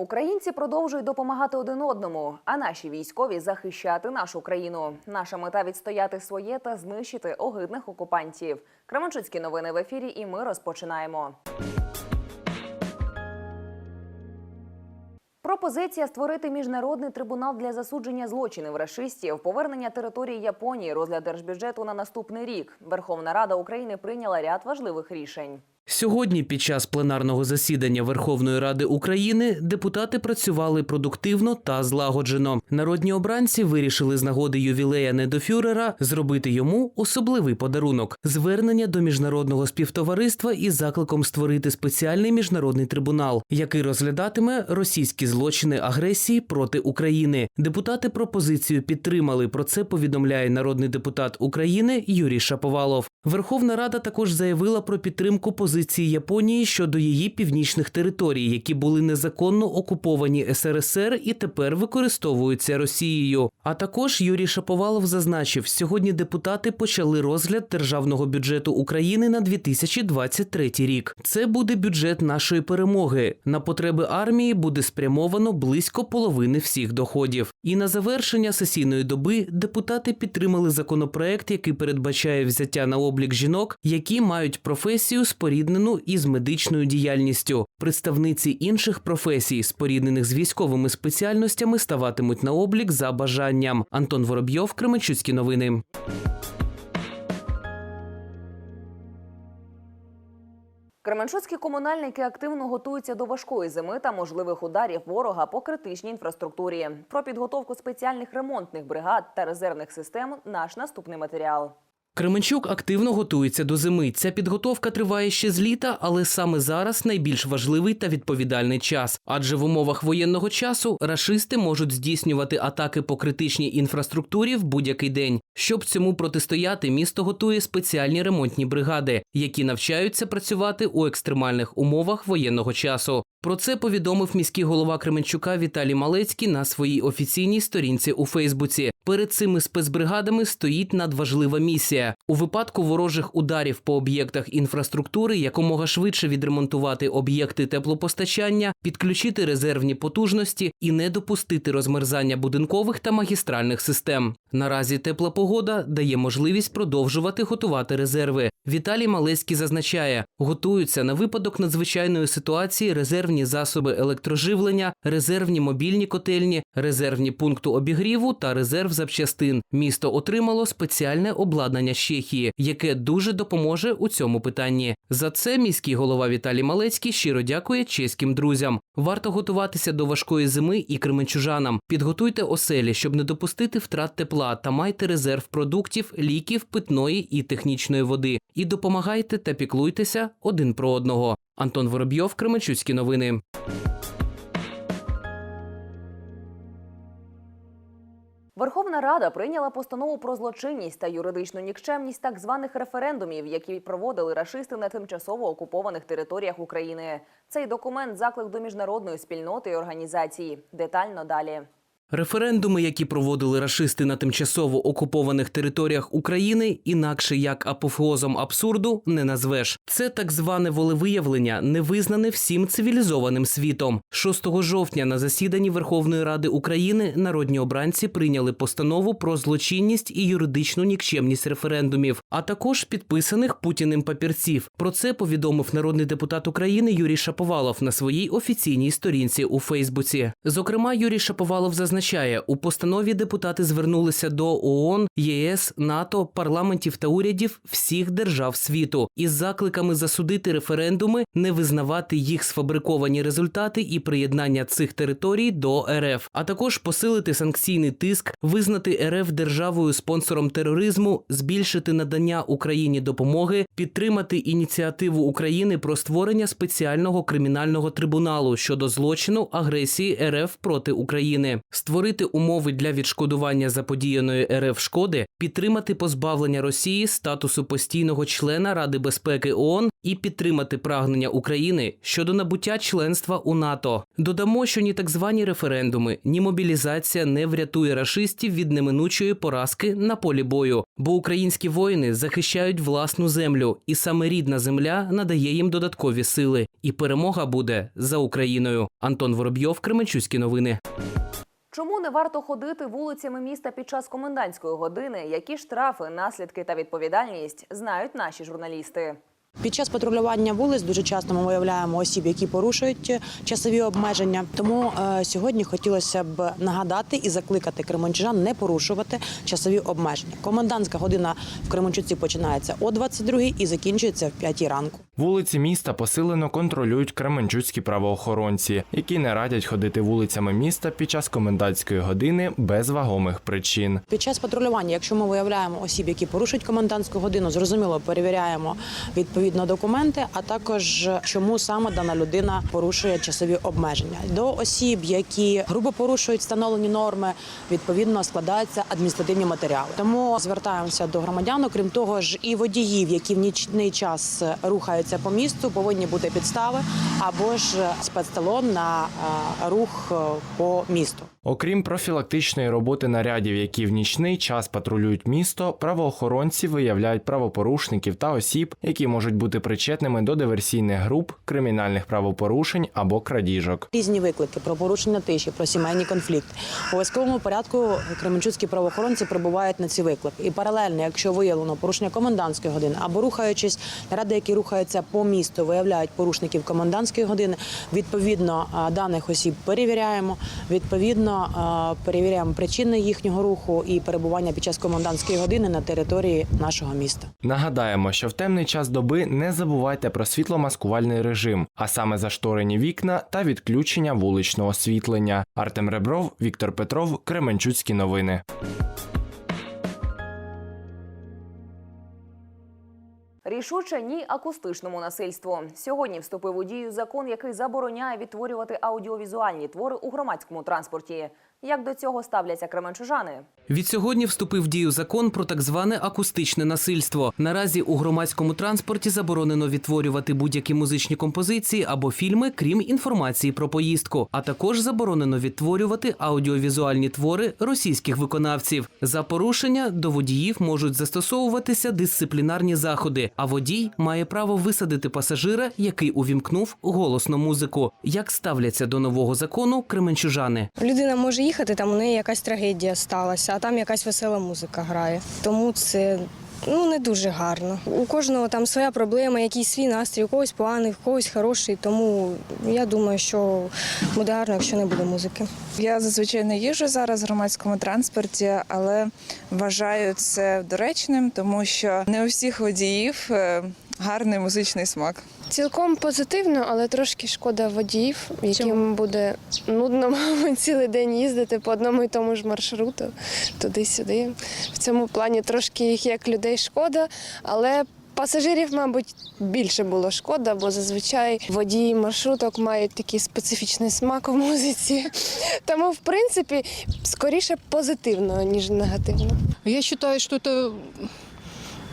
Українці продовжують допомагати один одному, а наші військові захищати нашу країну. Наша мета відстояти своє та знищити огидних окупантів. Кременчуцькі новини в ефірі, і ми розпочинаємо. Пропозиція створити міжнародний трибунал для засудження злочинів рашистів, повернення території Японії, розгляд держбюджету на наступний рік. Верховна Рада України прийняла ряд важливих рішень. Сьогодні, під час пленарного засідання Верховної Ради України, депутати працювали продуктивно та злагоджено. Народні обранці вирішили з нагоди ювілея недофюрера зробити йому особливий подарунок звернення до міжнародного співтовариства із закликом створити спеціальний міжнародний трибунал, який розглядатиме російські злочини агресії проти України. Депутати пропозицію підтримали. Про це повідомляє народний депутат України Юрій Шаповалов. Верховна Рада також заявила про підтримку позиції Японії щодо її північних територій, які були незаконно окуповані СРСР і тепер використовуються Росією. А також Юрій Шаповалов зазначив, сьогодні депутати почали розгляд державного бюджету України на 2023 рік. Це буде бюджет нашої перемоги. На потреби армії буде спрямовано близько половини всіх доходів. І на завершення сесійної доби депутати підтримали законопроект, який передбачає взяття на облік жінок, які мають професію споріднену із медичною діяльністю. Представниці інших професій, споріднених з військовими спеціальностями, ставатимуть на облік за бажанням. Антон Воробйов, Кременчуцькі новини. Кременчуцькі комунальники активно готуються до важкої зими та можливих ударів ворога по критичній інфраструктурі. Про підготовку спеціальних ремонтних бригад та резервних систем наш наступний матеріал. Кременчук активно готується до зими. Ця підготовка триває ще з літа, але саме зараз найбільш важливий та відповідальний час. Адже в умовах воєнного часу рашисти можуть здійснювати атаки по критичній інфраструктурі в будь-який день. Щоб цьому протистояти, місто готує спеціальні ремонтні бригади, які навчаються працювати у екстремальних умовах воєнного часу. Про це повідомив міський голова Кременчука Віталій Малецький на своїй офіційній сторінці у Фейсбуці. Перед цими спецбригадами стоїть надважлива місія у випадку ворожих ударів по об'єктах інфраструктури якомога швидше відремонтувати об'єкти теплопостачання, підключити резервні потужності і не допустити розмерзання будинкових та магістральних систем. Наразі тепла погода дає можливість продовжувати готувати резерви. Віталій Малецький зазначає, готуються на випадок надзвичайної ситуації резервні засоби електроживлення, резервні мобільні котельні, резервні пункти обігріву та резерв запчастин. Місто отримало спеціальне обладнання з яке дуже допоможе у цьому питанні. За це міський голова Віталій Малецький щиро дякує чеським друзям. Варто готуватися до важкої зими і кременчужанам. Підготуйте оселі, щоб не допустити втрат тепла та майте резерв продуктів, ліків, питної і технічної води. І допомагайте та піклуйтеся один про одного. Антон Воробйов, Кременчуцькі новини. Верховна Рада прийняла постанову про злочинність та юридичну нікчемність так званих референдумів, які проводили рашисти на тимчасово окупованих територіях України. Цей документ заклик до міжнародної спільноти і організації. Детально далі. Референдуми, які проводили рашисти на тимчасово окупованих територіях України, інакше як апофеозом абсурду не назвеш. Це так зване волевиявлення, не визнане всім цивілізованим світом. 6 жовтня на засіданні Верховної Ради України народні обранці прийняли постанову про злочинність і юридичну нікчемність референдумів, а також підписаних путіним папірців. Про це повідомив народний депутат України Юрій Шаповалов на своїй офіційній сторінці у Фейсбуці. Зокрема, Юрій Шаповалов зазначає, у постанові депутати звернулися до ООН, ЄС, НАТО, парламентів та урядів всіх держав світу із закликами засудити референдуми, не визнавати їх сфабриковані результати і приєднання цих територій до РФ, а також посилити санкційний тиск, визнати РФ державою спонсором тероризму, збільшити надання Україні допомоги, підтримати ініціативу України про створення спеціального кримінального трибуналу щодо злочину агресії РФ проти України, створити умови для відшкодування заподіяної РФ шкоди, підтримати позбавлення Росії статусу постійного члена Ради безпеки ООН і підтримати прагнення України щодо набуття членства у НАТО. Додамо, що ні так звані референдуми, ні мобілізація не врятує рашистів від неминучої поразки на полі бою, бо українські воїни захищають власну землю, і саме рідна земля надає їм додаткові сили. і перемога буде за Україною. Антон Воробйов, Кременчуські новини. Чому не варто ходити вулицями міста під час комендантської години? Які штрафи, наслідки та відповідальність знають наші журналісти. Під час патрулювання вулиць дуже часто ми виявляємо осіб, які порушують е, часові обмеження. Тому е, сьогодні хотілося б нагадати і закликати кременчужан не порушувати часові обмеження. Комендантська година в Кременчуці починається о 22 і закінчується в 5 ранку. Вулиці міста посилено контролюють кременчуцькі правоохоронці, які не радять ходити вулицями міста під час комендантської години без вагомих причин. Під час патрулювання, якщо ми виявляємо осіб, які порушують комендантську годину, зрозуміло перевіряємо відповідно документи, а також чому саме дана людина порушує часові обмеження. До осіб, які грубо порушують встановлені норми, відповідно складаються адміністративні матеріали. Тому звертаємося до громадян. Окрім того ж, і водіїв, які в нічний час рухаються по місту, повинні бути підстави або ж спецталон на е, рух е, по місту. Окрім профілактичної роботи нарядів, які в нічний час патрулюють місто, правоохоронці виявляють правопорушників та осіб, які можуть бути причетними до диверсійних груп, кримінальних правопорушень або крадіжок. Різні виклики про порушення тиші, про сімейні конфлікти. У військовому порядку кременчуцькі правоохоронці прибувають на ці виклики. І паралельно, якщо виявлено порушення комендантської години або рухаючись, наряди, які рухаються по місту, виявляють порушників комендантської години. Відповідно, даних осіб перевіряємо. Відповідно, а, перевіряємо причини їхнього руху і перебування під час комендантської години на території нашого міста. Нагадаємо, що в темний час доби не забувайте про світломаскувальний режим, а саме зашторені вікна та відключення вуличного освітлення. Артем Ребров, Віктор Петров, Кременчуцькі новини. Рішуче ні акустичному насильству. Сьогодні вступив у дію закон, який забороняє відтворювати аудіовізуальні твори у громадському транспорті. Як до цього ставляться кременчужани? Від сьогодні вступив в дію закон про так зване акустичне насильство. Наразі у громадському транспорті заборонено відтворювати будь-які музичні композиції або фільми, крім інформації про поїздку. А також заборонено відтворювати аудіовізуальні твори російських виконавців. За порушення до водіїв можуть застосовуватися дисциплінарні заходи. А водій має право висадити пасажира, який увімкнув голосну музику. Як ставляться до нового закону кременчужани? Людина може їхати, там у неї якась трагедія сталася, а там якась весела музика грає. Тому це ну не дуже гарно. У кожного там своя проблема, якийсь свій настрій, у когось поганий, у когось хороший. Тому я думаю, що буде гарно, якщо не буде музики. Я зазвичай не їжджу зараз в громадському транспорті, але вважаю це доречним, тому що не у всіх водіїв е, гарний музичний смак. Цілком позитивно, але трошки шкода водіїв, яким буде нудно, мабуть, цілий день їздити по одному і тому ж маршруту туди-сюди. В цьому плані трошки їх як людей шкода, але пасажирів, мабуть, більше було шкода, бо зазвичай водії маршруток мають такий специфічний смак в музиці. Тому, в принципі, скоріше позитивно, ніж негативно. Я считаю, что это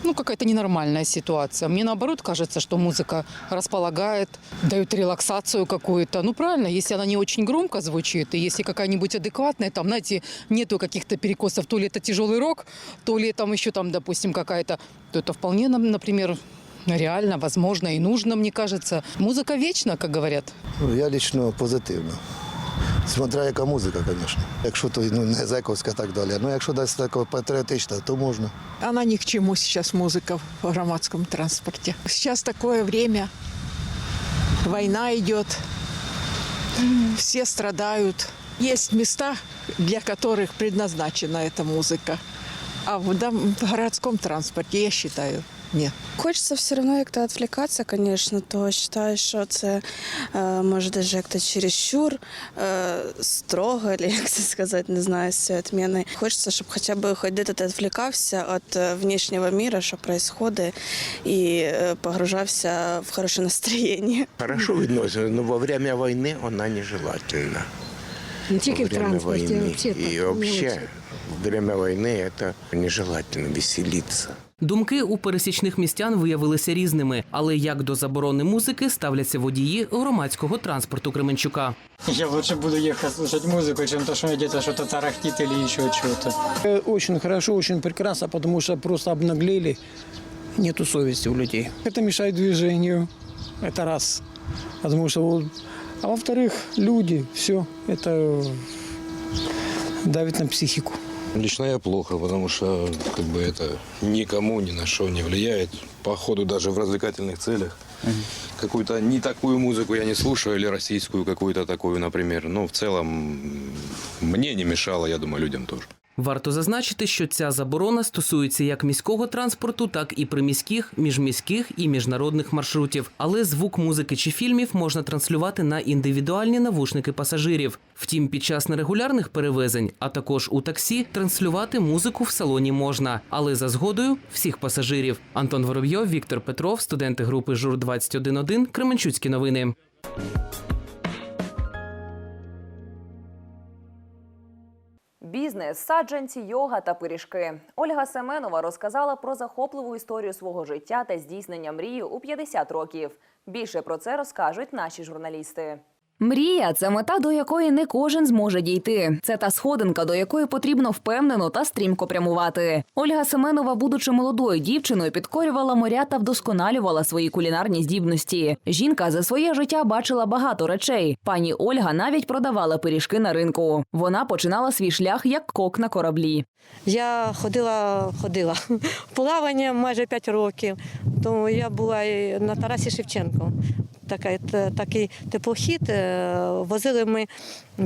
ну, какая-то ненормальная ситуация. Мне наоборот кажется, что музыка располагает, дает релаксацию какую-то. Ну, правильно, если она не очень громко звучит, и если какая-нибудь адекватная, там, знаете, нету каких-то перекосов, то ли это тяжелый рок, то ли там еще там, допустим, какая-то, то это вполне, нам, например, реально, возможно и нужно, мне кажется. Музыка вечна, как говорят. Ну, я лічно позитивно. Смотря яка музика, звісно. Якщо то ну, не зековська так далі. Ну якщо десь така патріотична, то можна. Она ни к чему сейчас музыка в громадском транспорте. Сейчас такое время, война идет, все страдают. Есть места, для которых предназначена эта музыка. А в, дом- в городском транспорте, я считаю, нет. Хочеться все одно як-то відвлікатися, звісно, то вважаю, що це е, може даже як-то чересчур е, строго, або як це сказати, не знаю, з цієї відміни. Хочеться, щоб хоча б хоч де ти відвлікався від е, внешнього мира, що відбувається, і е, погружався в хороше настроєння. Хорошо відноситься, но во время войны она нежелательна. Не тільки во время войны. И вообще, во время войны это нежелательно веселиться. Думки у пересічних містян виявилися різними, але як до заборони музики ставляться водії громадського транспорту Кременчука. Я лучше буду ехать слушать музыку, чем то, что где-то что-то тарахтит или еще что-то. Э, Очень хорошо, очень прекрасно, потому что просто обнаглели, нету совести у людей. Это мешает движению, это раз. Потому что, вот- а во-вторых, люди, все, это давит на психику. Лично я плохо, потому что как бы это никому ни на что не влияет. Походу даже в развлекательных целях. Какую-то не такую музыку я не слушаю, или российскую какую-то такую, например. Но в целом м, мне не мешало, я думаю, людям тоже. Варто зазначити, що ця заборона стосується як міського транспорту, так і приміських, міжміських і міжнародних маршрутів. Але звук музики чи фільмів можна транслювати на індивідуальні навушники пасажирів. Втім, під час нерегулярних перевезень, а також у таксі, транслювати музику в салоні можна, але за згодою всіх пасажирів. Антон Воробйов, Віктор Петров, студенти групи Жур 21.1, Кременчуцькі новини. Бізнес, саджанці, йога та пиріжки. Ольга Семенова розказала про захопливу історію свого життя та здійснення мрії у 50 років. Більше про це розкажуть наші журналісти. Мрія це мета, до якої не кожен зможе дійти. Це та сходинка, до якої потрібно впевнено та стрімко прямувати. Ольга Семенова, будучи молодою дівчиною, підкорювала моря та вдосконалювала свої кулінарні здібності. Жінка за своє життя бачила багато речей. Пані Ольга навіть продавала пиріжки на ринку. Вона починала свій шлях як кок на кораблі. Я ходила, ходила в плавання майже 5 років. Тому я була на Тарасі Шевченко. Така, та- такий теплохід. е, Возили ми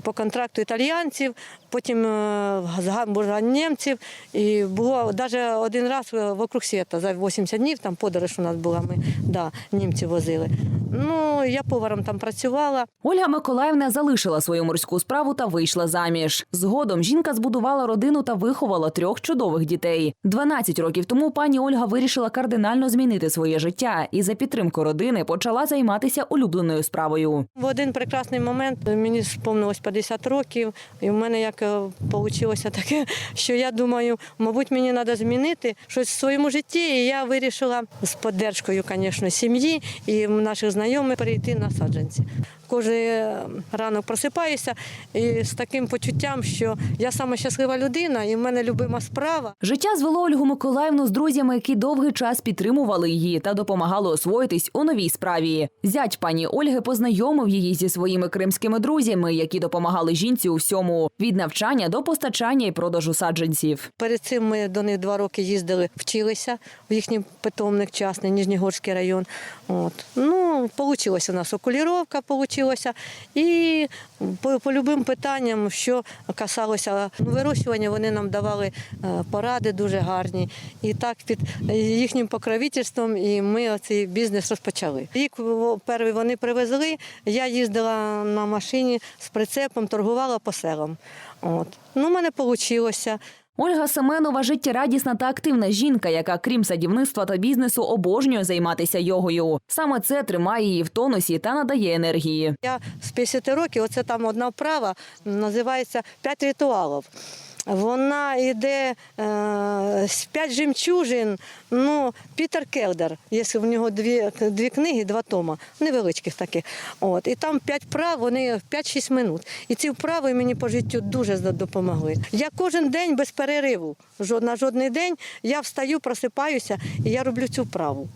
по контракту італіянців, потім е, з Гамбурга німців. І було навіть один раз вокруг світу, за 80 днів, там подорож у нас була, ми да, німці возили. Ну, я поваром там працювала. Ольга Миколаївна залишила свою морську справу та вийшла заміж. Згодом жінка збудувала родину та виховала трьох чудових дітей. 12 років тому пані Ольга вирішила кардинально змінити своє життя і за підтримку родини почала займатися улюбленою справою. В один прекрасний момент мені сповнилось 50 років, і в мене як вийшло таке, що я думаю, мабуть, мені треба змінити щось в своєму житті. І я вирішила з підтримкою, звісно, сім'ї і наших знайомих перейти на саджанці. Кожен ранок просипаюся і з таким почуттям, що я сама щаслива людина, і в мене любима справа. Життя звело Ольгу Миколаївну з друзями, які довгий час підтримували її та допомагали освоїтись у новій справі. Зять пані Ольги познайомив її зі своїми кримськими друзями, які допомагали жінці у всьому від навчання до постачання і продажу саджанців. Перед цим ми до них два роки їздили, вчилися в їхній питомник частний, Ніжнігорський район. От. Ну, вийшло у нас окуліровка, вийшло, І по, по любим питанням, що касалося вирощування, вони нам давали е, поради дуже гарні. І так під їхнім покровительством і ми цей бізнес розпочали. Рік перший вони привезли, я їздила на машині з прицепом, торгувала по селам. От. Ну, У мене вийшло. Ольга Семенова життєрадісна та активна жінка, яка крім садівництва та бізнесу обожнює займатися йогою. Саме це тримає її в тонусі та надає енергії. Я з 50 років, оце там одна вправа, називається «П'ять ритуалів. Вона йде е, з п'ять жемчужин. Ну, Пітер Келдер, є в нього дві, дві книги, два тома, невеличких таких. От, і там п'ять вправ, вони 5-6 минут. І ці вправи мені по життю дуже допомогли. Я кожен день без перериву, на жодний день я встаю, просипаюся і я роблю цю вправу.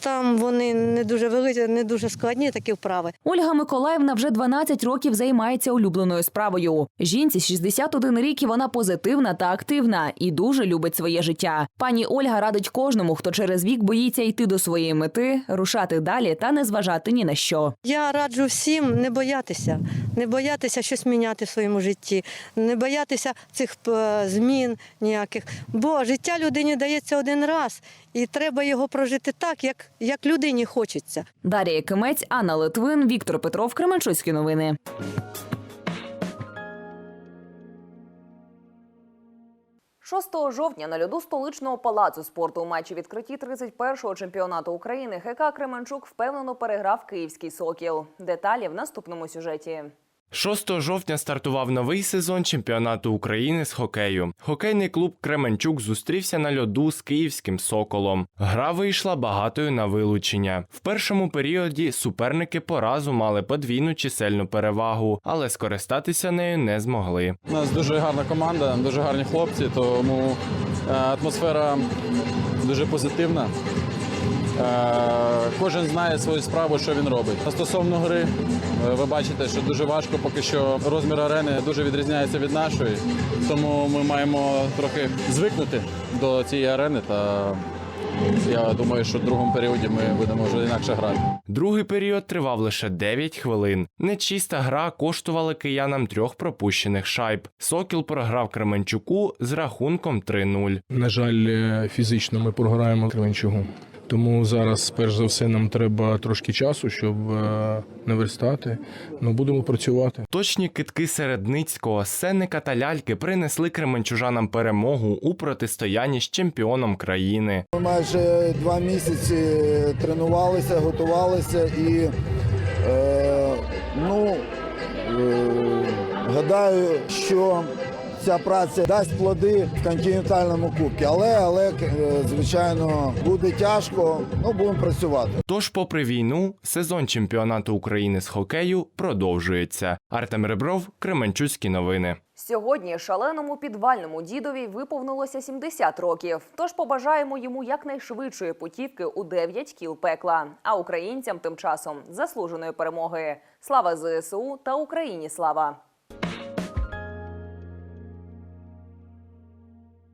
Там вони не дуже великі, не дуже складні такі вправи. Ольга Миколаївна вже 12 років займається улюбленою справою. Жінці 61 рік і вона позитивна та активна і дуже любить своє життя. Пані Ольга радить кожному, хто через вік боїться йти до своєї мети, рушати далі та не зважати ні на що. Я раджу всім не боятися, не боятися щось міняти в своєму житті, не боятися цих е, змін ніяких. Бо життя людині дається один раз, і треба його прожити так, як, як людині хочеться. Дар'я Кимець, Анна Литвин, Віктор Петров, Кременчуцькі новини. Шостого жовтня на льоду столичного палацу спорту у матчі відкритті 31-го чемпіонату України ХК Кременчук впевнено переграв київський сокіл. Деталі в наступному сюжеті. 6 жовтня стартував новий сезон чемпіонату України з хокею. Хокейний клуб Кременчук зустрівся на льоду з київським соколом. Гра вийшла багатою на вилучення. В першому періоді суперники по разу мали подвійну чисельну перевагу, але скористатися нею не змогли. У нас дуже гарна команда, дуже гарні хлопці, тому е, атмосфера дуже позитивна. Е, Кожен знає свою справу, що він робить. А Стосовно гри, е, ви бачите, що дуже важко, поки що розмір арени дуже відрізняється від нашої. Тому ми маємо трохи звикнути до цієї арени. Та я думаю, що в другому періоді ми будемо вже інакше грати. Другий період тривав лише 9 хвилин. Нечиста гра коштувала киянам трьох пропущених шайб. Сокіл програв Кременчуку з рахунком 3-0. На жаль, е, фізично ми програємо Кременчугу. Тому зараз, перш за все, нам треба трошки часу, щоб е, наверстати. Ну, будемо працювати. Точні китки Середницького, Сенника та Ляльки принесли кременчужанам перемогу у протистоянні з чемпіоном країни. Ми майже два місяці тренувалися, готувалися і е, ну, е, гадаю, що ця праця дасть плоди в континентальному кубці. Але, але е, звичайно, буде тяжко, ну будемо працювати. Тож, попри війну, сезон чемпіонату України з хокею продовжується. Артем Ребров, Кременчуцькі новини. Сьогодні шаленому підвальному дідові виповнилося 70 років. Тож побажаємо йому якнайшвидшої путівки у 9 кіл пекла. А українцям тим часом заслуженої перемоги. Слава ЗСУ та Україні! Слава!